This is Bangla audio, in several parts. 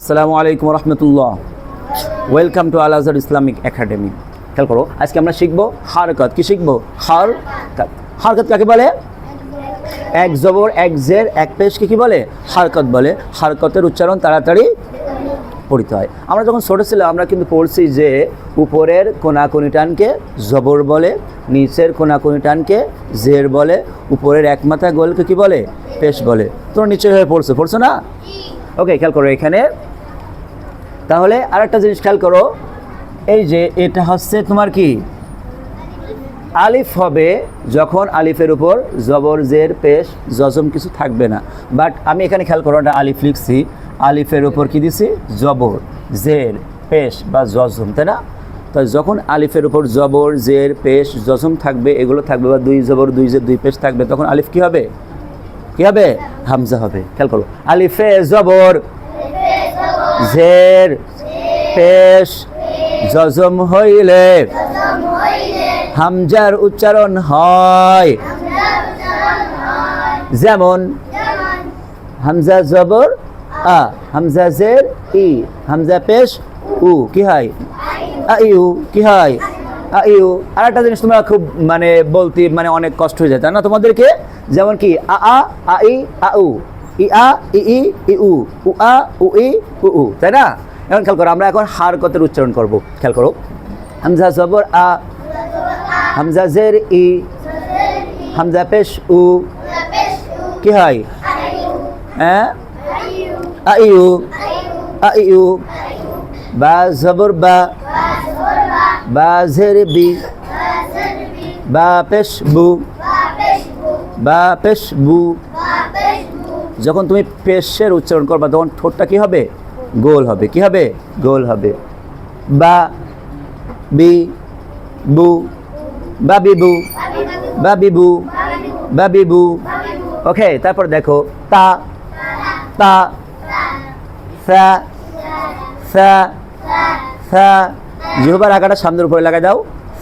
আসসালামু আলাইকুম রহমতুল্লাহ। Welcome to Al Azhar Islamic academy খেয়াল করো, আজকে আমরা শিখব হারকত। কি শিখব? হারকত। হারকত কাকে বলে? এক জবর, এক জের, এক পেশকে কি বলে? হারকত বলে। হারকতের উচ্চারণ তাড়াতাড়ি পড়িতে হয়। আমরা যখন ছোটো ছিলাম, আমরা কিন্তু পড়ছি যে উপরের কোনাকুনি টানকে জবর বলে, নিচের কোনাকুনি টানকে জের বলে, উপরের এক মাথা গোলকে কি বলে? পেশ বলে। তোমরা নিচে হয়ে পড়ছো। পড়ছো না? ওকে খেয়াল করো এখানে। তাহলে আর একটা জিনিস খেয়াল করো, এই যে এটা হচ্ছে তোমার কি? আলিফ হবে যখন আলিফের উপর জবর, জের, পেশ, জজম কিছু থাকবে না। বাট আমি এখানে খেয়াল করো, একটা আলিফ লিখছি। আলিফের উপর কি দিছি? জবর, জের, পেশ বা জজম, তাই না? তো যখন আলিফের উপর জবর, জের, পেশ, জজম থাকবে, এগুলো থাকবে বা দুই জবর, দুই জের, দুই পেশ থাকবে, তখন আলিফ কি হবে? কি হবে? হামজা হবে। খেয়াল করো। আলিফে জবর। জের পেশ। জজম হইলে হামজার উচ্চারণ হয়। যেমন, হামজা জবর, আ। হামজা জের ই। হামজা পেশ, উ। কি হয়? আ ইউ কি হয়? আর একটা জিনিস তোমরা খুব মানে বলতে মানে অনেক কষ্ট হয়ে যায়, তাই না? তোমাদেরকে যেমন কি, আ আ আ, ই, আ, উ, ই, আ, ই ই ই, উ উ, আ, উ, ই, উ উ, তাই না? এখন খেয়াল করো, আমরা এখন হারকতের উচ্চারণ করব, খেয়াল করো। হামজা জবর আ, হামজা জের ই, হামজা পেশ উ, কি হয় হ্যাঁ আ ইউ আ ইউ বা জবর বা বা জের বি বা পেশ বু বা পেশ বু। যখন তুমি পেশের উচ্চারণ করবা, তখন ঠোঁটটা কি হবে? গোল হবে। কি হবে? গোল হবে। বা, বি, বু বা, বিবু বা বিবু বা। বিবু ওকে, তারপর দেখো, তা তা সা সা সা জিহবার আঁকাটা সামনের উপরে লাগাই দাও।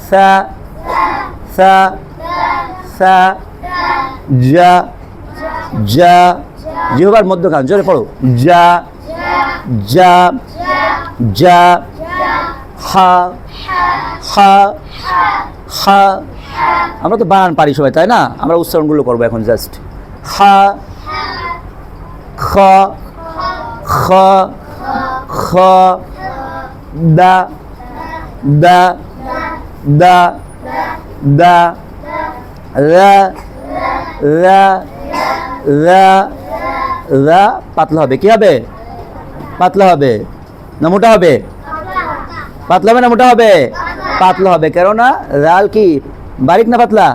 সা সা সা, যা যা। জিহবার মধ্যখান জোরে পড়ো। যা যা যা, হা হা হা। আমরা তো বানান পারি সবাই, তাই না? আমরা উচ্চারণগুলো করব এখন জাস্ট হা খ খ খ, দা। দা দা দা, রা রা রা রা পাতলা হবে। কি হবে? পাতলা হবে। না মোটা হবে? পাতলা হবে না মোটা হবে? পাতলা হবে। কেননা রাল কি? বারিক না পাতলা?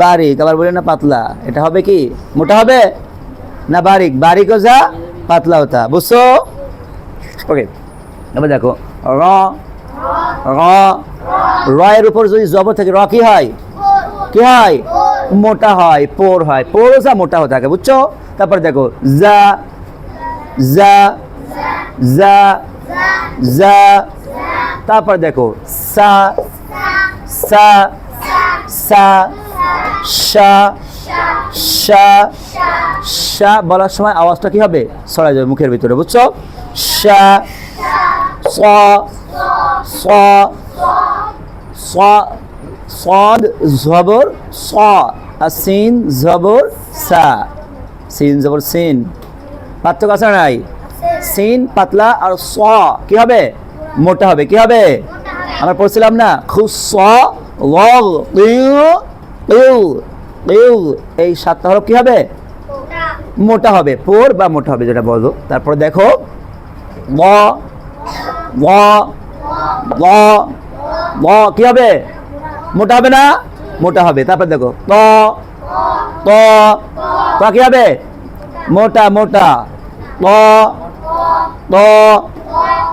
বারিক। আবার বলি না পাতলা। এটা হবে কি? মোটা হবে? না বারিক? বারিকও যা পাতলা হতা বুঝছ? ওকে এবার দেখো, র র রয়ের উপর যদি জব থাকে, র কি হয়? কি হয়? মোটা হয়, পোর হয়। পোরও যা মোটা হয়ে থাকে, বুঝছ? তারপর দেখো, যা যা যা যা, তারপর দেখো, সা সা সা সা সা সা বলার সময় আওয়াজটা কি হবে? সরা যাবে মুখের ভিতরে, বুঝছ? সা, স স স সদ জবর স আর সিন জবর সা সিন জবর সিন পার্থক্য আছে নাই সিন পাতলা আর স কি হবে মোটা হবে কি হবে আমরা পড়ছিলাম না খুব স লগ এই সাতটা হরফ কি হবে মোটা হবে পোর বা মোটা হবে যেটা বলো তারপর দেখো ম ম ম ম কি হবে? মোটা হবে না? মোটা হবে। তারপর দেখো, ত ত ত কি হবে? মোটা মোটা। ত ত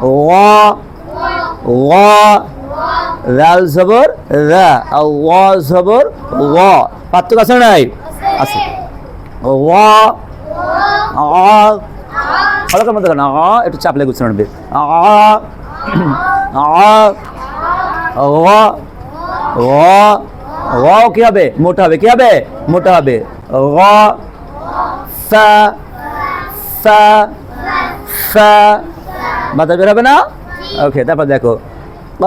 ও ও রাল জবর ও জবর ও পার্থক্য আছে নাই? আছে। ও আ হলকের মধ্যে কেন একটু চাপ লেগে উচ্চারণ আ। ও কি হবে মোটা হবে কি হবে মোটা হবে র সা সা ফা বাতাস বের হবে না ওকে তারপর দেখো ক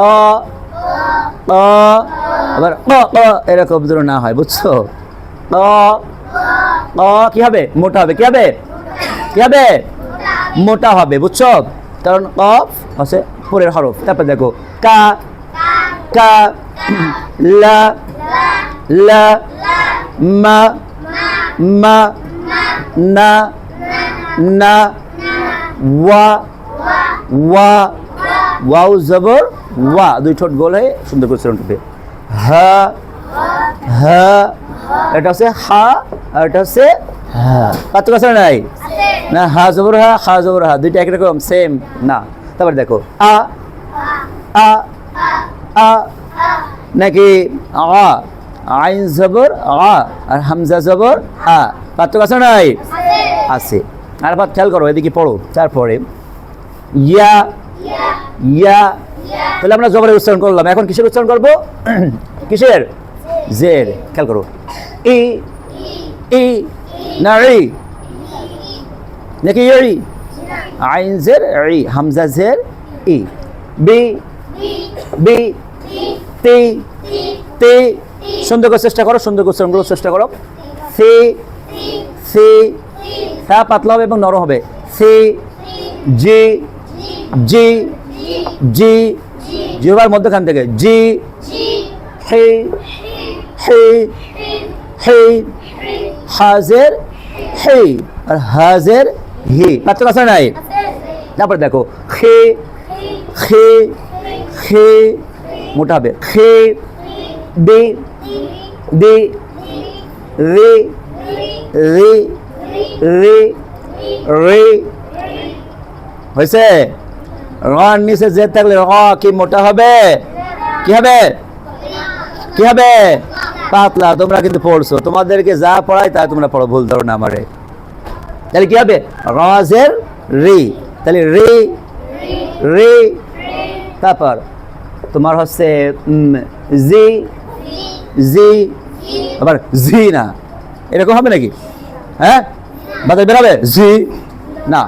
আবার এরকম যেন না হয় বুঝছ ক ক হবে মোটা হবে কি হবে কি হবে মোটা হবে বুঝছ কারণ কফ হচ্ছে পরের হরফ। তারপর দেখো কা কা লা লা মা মা না না ওয়া ওয়া ওয়াও জবর ওয়া। দুই ঠোঁট গোল হয়ে সুন্দর করে উচ্চারণ করবে। হা হা এটা হচ্ছে হা আর এটা হচ্ছে হা। পার্থক্য আছে না নাই? না হা জবর হা হা জবর হা। দুইটা একরকম সেম না। তারপর দেখো, আ আ আ, নাকি আ, আইন জবর, আ, আর হামজা জবর, আ, পার্থক্য আছে নাই? আছে। আর আবার খেয়াল করো, এদিকে পড়ো, তারপরে, ইয়া ইয়া, তাহলে আমরা জবরের উচ্চারণ করলাম। এখন কিসের উচ্চারণ করব? কিসের? জের। খেয়াল করো। ই ই না ই নাকি ই আইন জের ই হামজা জের ই। বি বি, তি তি। সুন্দর করে চেষ্টা করো, সুন্দর করে উচ্চারণ চেষ্টা করো। সি সি। সা পাতলা হবে এবং নরম হবে। সি, জি জি জি। জিহবার মধ্যখান থেকে, জি, হে হে হে। হাজের হে, আর হাজের হি। পার্থক্য আছে নাই? তারপর দেখো, খে খে খে, মোটা হবে, খে, দে দে, রে রে রে রে। হয়েছে? রন নিচে যে থাকলে র কি মোটা হবে? কি হবে? কি হবে? পাতলা, তোমরা কিন্তু পড়ছো। তোমাদেরকে যা পড়াই তা তোমরা পড়ো, ভুল ধরো না আমারে। তাহলে কি হবে? রাজের রি। তাহলে রে রে, তারপর তোমার হচ্ছে জি জি, আবার জি না। এরকম হবে নাকি? হ্যাঁ? বাতাস বেরাবে জি, না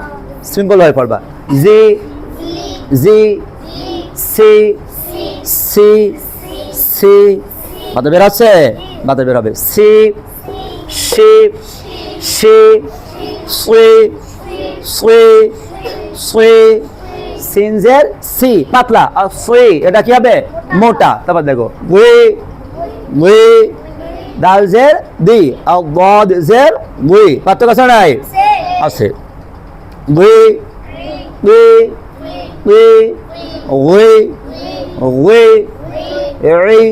সিম্পল হয়ে পড়বা। জি জি, সি সি সি, বাতাস বেরাচ্ছে বাতাস বেরাবে সি সি সি সুই সুই সুই, সিনজের সি, পাতলা। আর সুই, এটা কি হবে? মোটা। তারপর দেখো উই উই দাল জের দি, আর গদ জের উই পার্থক্য আছে নাই? আছে। উই উই উই উই উই রি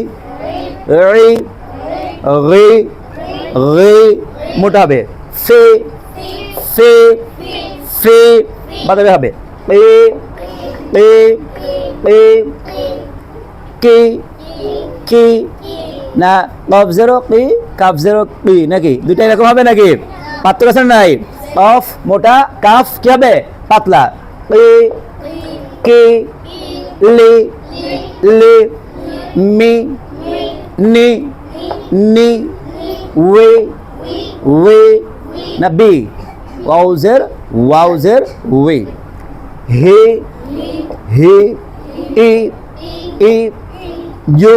রি রি রি। মোটা হবে। ফে ফে ফে। বাতাবে হবে। পে পে কি কি, না, কফ জেরো, কি, কাফ জেরো, কি, নাকি? দুইটা এরকম হবে নাকি? পাত্র আছে নাই? কফ মোটা, কাফ কি হবে? পাতলা। পে কি, লি লি, মি, নি নি ওয়ে ওয়ে না, বি। ওয়াউজের ওয়াউজের ওয়ে। হে হে, ই ই, ইউ।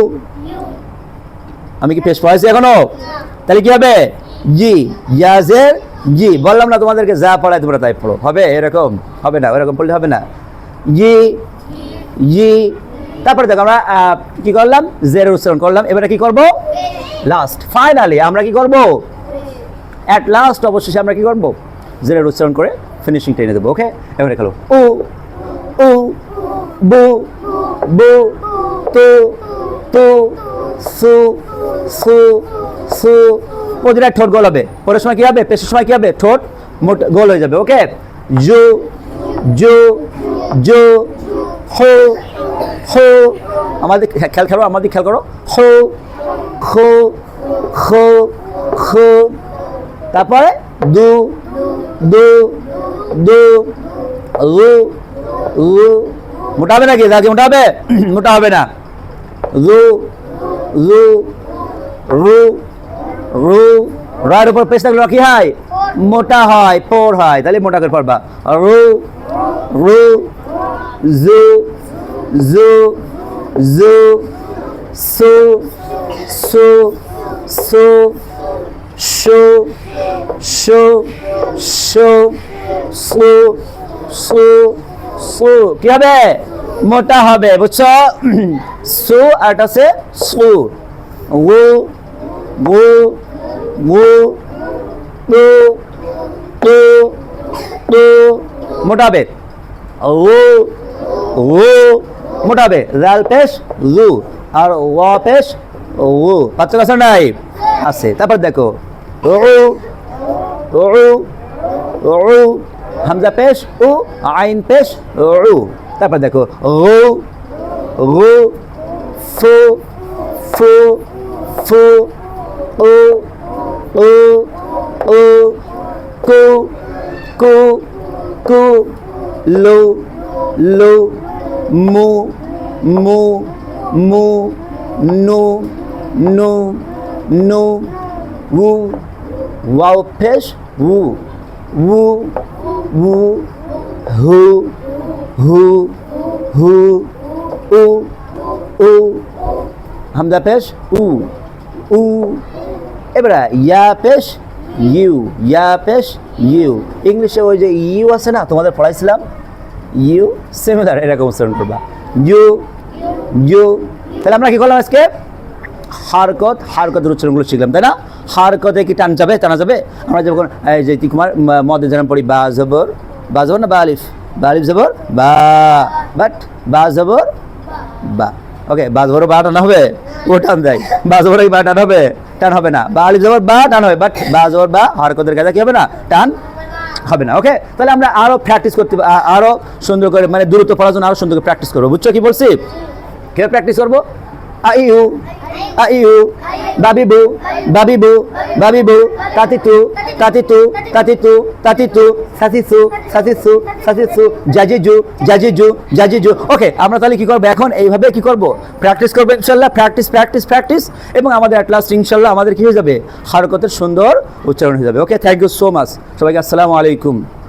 আমি কি পেশ পড়াইছি এখনও? তাহলে কি হবে? জি, ইয়াজের জি। বললাম না তোমাদেরকে যা পড়ায় তোমরা তাই পড়ো। হবে? এরকম? হবে না? এরকম পড়লে হবে না? জি জি। তারপরে দেখো আমরা কি করলাম? জের উচ্চারণ করলাম। এবারে কি করব? লাস্ট ফাইনালি আমরা কি করব? অ্যাট লাস্ট অবশেষে আমরা কি করব? জেরের উচ্চারণ করে ফিনিশিং টেনে দেবো ওকে এবারে খেলো। উ উ বু বু, তু তু, সু সু সু। প্রতিটা ঠোঁট গোল হবে। পরের সময় কী হবে? পেশের সময় কী হবে? ঠোঁট মোট গোল হয়ে যাবে ওকে জু জু জু, হো হো। আমাদের খেয়াল খেলো আমাদের খেয়াল করো। হো, খো খো খো। তারপরে দু দু দু, রু রু। মোটা হবে নাকি? দাদি মোটা হবে মোটা হবে না। রু রু রু রু। রায়ের উপর পেশ থাকলে কি হয়? মোটা হয় পোর হয়। তাহলে মোটা করে পড়বা। রু রু, জু জু জু, সু সু সু। শু শু শু সু সু সু কি হবে মোটা হবে, বুঝছ? সু আর এটা হচ্ছে সু। উ উ উ টু টু টু মোটা হবে। ও ও মোটা হবে। জাল পেশ লু আর ও পেশ ও পাচ্ছ কাছে নাই আছে? তারপর দেখো। ও ও ও হামজা পেশ ও আইন পেশ ও তারপর দেখো ও ও ফু ফু ফু ও ও ও কু কু কু লো লো মু মু মু নু নু নু উ ওয়াও ফেস উ উ উ হু হু হু উ উ হামজা পেশ উ উ এবারে ইয়া পেশ ইউ ইয়া পেশ ইউ ইংলিশে ওই যে ইউ আছে না, তোমাদের পড়াইছিলাম? ইউ সিমিলার এরকম উচ্চারণ করবা। ইউ ইউ তাহলে আমরা কি করলাম আজকে? হারকত, হারকতের উচ্চারণগুলো শিখলাম, তাই না? হারকতে কি টান যাবে, টানা যাবে? আমরা যখন যে তিকুমার মদে যেন পড়ি, বা জবর বা জবর না, বা আলিফ? বা আলিফ জবর, বা বাট বা জবর, বা। ওকে বা জবর, বা টান হবে, ও টান দেয়। বা জবর, বা টান হবে টান হবে না। বা আলিফ জবর, বা টান হবে বাট বা জবর, বা হারকতের কাজে কি হবে না? টান হবে না ওকে তাহলে আমরা আরও প্র্যাকটিস করতে আ- আরও সুন্দর করে মানে দ্রুত পড়ার জন্য আরও সুন্দর করে প্র্যাকটিস করব। বুঝছ কি বলছি? কীভাবে প্র্যাকটিস করব? আইউ আইউ বাবিবু বাবিবু বাবিবু তাতিতু তাতিতু তাতিতু তাতিতু সাতিসু সাতিসু সাতিসু জাজিজু জাজিজু জাজিজু ওকে আমরা তাহলে কি করব এখন? এইভাবে কি করব? প্র্যাকটিস করব ইনশাল্লাহ প্র্যাকটিস প্র্যাকটিস প্র্যাকটিস এবং আমাদের অ্যাট লাস্ট ইনশাল্লাহ আমাদের কি হয়ে যাবে? হারকতের সুন্দর উচ্চারণ হয়ে যাবে। Okay thank you so much সবাইকে আসসালামু আলাইকুম।